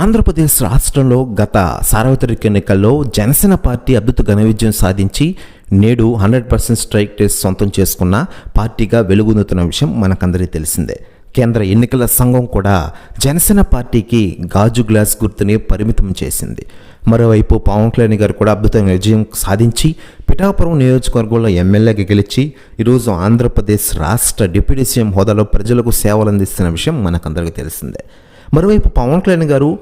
ఆంధ్రప్రదేశ్ రాష్ట్రంలో గత సార్వత్రిక ఎన్నికల్లో జనసేన పార్టీ అద్భుత ఘన విజయం సాధించి నేడు హండ్రెడ్ పర్సెంట్ స్ట్రైక్ టెస్ట్ సొంతం చేసుకున్న పార్టీగా వెలుగొందుతున్న విషయం మనకందరికీ తెలిసిందే. కేంద్ర ఎన్నికల సంఘం కూడా జనసేన పార్టీకి గాజు గ్లాస్ గుర్తుని పరిమితం చేసింది. మరోవైపు పవన్ కళ్యాణ్ గారు కూడా అద్భుతంగా విజయం సాధించి పిఠాపురం నియోజకవర్గంలో ఎమ్మెల్యేగా గెలిచి ఈరోజు ఆంధ్రప్రదేశ్ రాష్ట్ర డిప్యూటీ సీఎం హోదాలో ప్రజలకు సేవలు అందిస్తున్న విషయం మనకందరికీ తెలిసిందే. మరోవైపు పవన్ కళ్యాణ్ గారు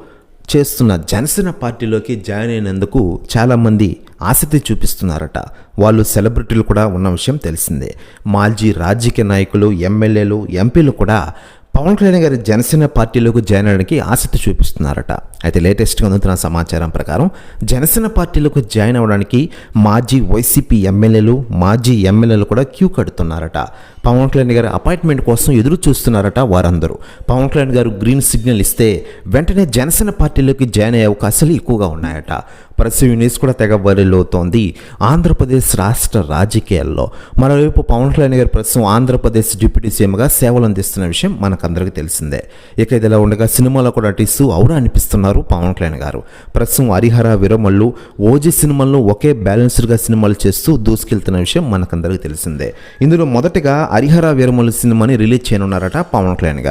చేస్తున్న జనసేన పార్టీలోకి జాయిన్ అయినందుకు చాలామంది ఆసక్తి చూపిస్తున్నారట. వాళ్ళు సెలబ్రిటీలు కూడా ఉన్న విషయం తెలిసిందే. మాజీ రాజకీయ నాయకులు ఎమ్మెల్యేలు ఎంపీలు కూడా పవన్ కళ్యాణ్ గారి జనసేన పార్టీలోకి జాయిన్ అవ్వడానికి ఆసక్తి చూపిస్తున్నారట. అయితే లేటెస్ట్గా అందుతున్న సమాచారం ప్రకారం జనసేన పార్టీలోకి జాయిన్ అవ్వడానికి మాజీ వైసీపీ ఎమ్మెల్యేలు మాజీ ఎమ్మెల్యేలు కూడా క్యూ కడుతున్నారట. పవన్ కళ్యాణ్ గారి అపాయింట్మెంట్ కోసం ఎదురు చూస్తున్నారట వారందరూ. పవన్ కళ్యాణ్ గారు గ్రీన్ సిగ్నల్ ఇస్తే వెంటనే జనసేన పార్టీలోకి జాయిన్ అయ్యే అవకాశాలు ఎక్కువగా ఉన్నాయట. ప్రస్తుతం న్యూస్ కూడా తెగ బరిలోతోంది ఆంధ్రప్రదేశ్ రాష్ట్ర రాజకీయాల్లో మరోవైపు పవన్ కళ్యాణ్ గారు ప్రస్తుతం ఆంధ్రప్రదేశ్ డిప్యూటీ సీఎంగా సేవలు అందిస్తున్న విషయం మనకందరికీ తెలిసిందే. ఇక ఇదిలా ఉండగా సినిమాలో కూడా నటిస్తూ అవురా అనిపిస్తున్నారు పవన్ కళ్యాణ్ గారు. ప్రస్తుతం హరిహర విరమళ్ళు ఓజీ సినిమాల్లో ఒకే బ్యాలెన్స్డ్గా సినిమాలు చేస్తూ దూసుకెళ్తున్న విషయం మనకందరికీ తెలిసిందే. ఇందులో మొదటగా హరిహర వీరమల్లు సినిమాని రిలీజ్ చేయనున్నారట పవన్ కళ్యాణ్ గారు.